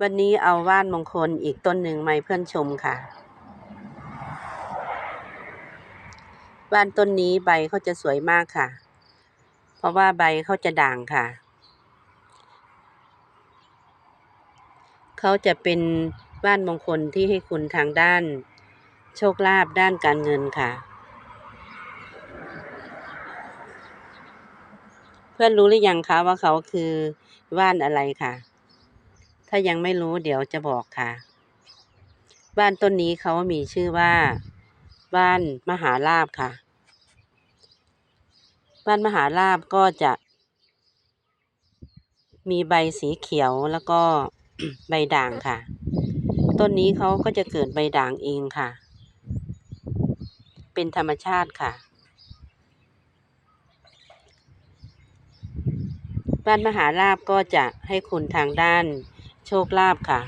วันนี้เอาว่านมงคลอีกต้นหนึ่งมาเพื่อนชมค่ะ ว่านต้นนี้ใบเขาจะสวยมากค่ะ เพราะว่าใบเขาจะด่างค่ะ เขาจะเป็นว่านมงคลที่ให้คุณทางด้าน โชคลาภด้านการเงินค่ะ เพื่อนรู้หรือยังคะว่าเขาคือว่านอะไรค่ะ ถ้ายังไม่รู้เดี๋ยวจะบอกค่ะ บ้านต้นนี้เขามีชื่อว่า บ้านมหาลาบค่ะ บ้านมหาลาบก็จะ มีใบสีเขียวแล้วก็ใบด่างค่ะ ต้นนี้เขาก็จะเกิดใบด่างเองค่ะ เป็นธรรมชาติค่ะบ้านมหาลาบก็จะให้คุณทางด้าน โชคลาภค่ะ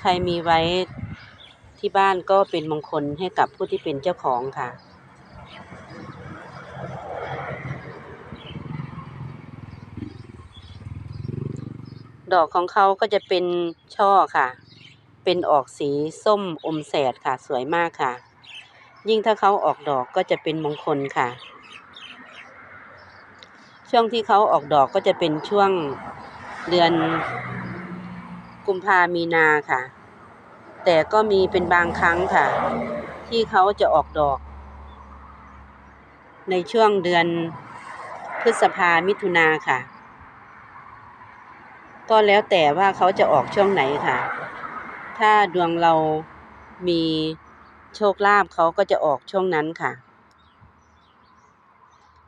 ใครมีไว้ที่บ้านก็เป็นมงคลให้กับผู้ที่เป็นเจ้าของค่ะ ดอกของเขาก็จะเป็นช่อค่ะ เป็นออกสีส้มอมแสดค่ะ สวยมากค่ะ ยิ่งถ้าเขาออกดอกก็จะเป็นมงคลค่ะ ช่วงที่เขาออกดอกก็จะเป็นช่วงเดือน กุมภามีนาค่ะ แต่ก็มีเป็นบางครั้งค่ะ ที่เขาจะออกดอก ในช่วงเดือนพฤษภามิถุนาค่ะ ก็แล้วแต่ว่าเขาจะออกช่วงไหนค่ะ ถ้าดวงเรามีโชคลาภเขาก็จะออกช่วงนั้นค่ะ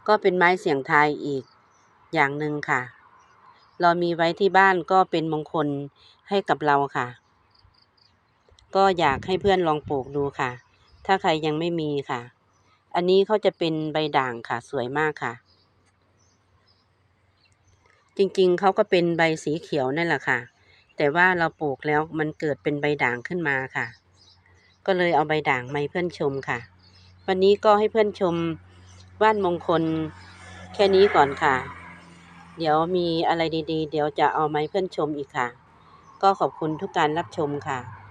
ก็เป็นไม้เสียงทายอีกอย่างหนึ่งค่ะ เรามีไว้ที่บ้านก็เป็นมงคลให้กับเราค่ะ ก็อยากให้เพื่อนลองปลูกดูค่ะ ถ้าใครยังไม่มีค่ะ อันนี้เขาจะเป็นใบด่างค่ะ สวยมากค่ะ จริงๆเขาก็เป็นใบสีเขียวนั่นแหละค่ะ แต่ว่าเราปลูกแล้วมันเกิดเป็นใบด่างขึ้นมาค่ะ ก็เลยเอาใบด่างมาให้เพื่อนชมค่ะ วันนี้ก็ให้เพื่อนชมว่านมงคลแค่นี้ก่อนค่ะ เดี๋ยวมีอะไรดีๆ เดี๋ยวจะเอามาให้เพื่อนชมอีกค่ะ ก็ขอบคุณทุกการรับชมค่ะ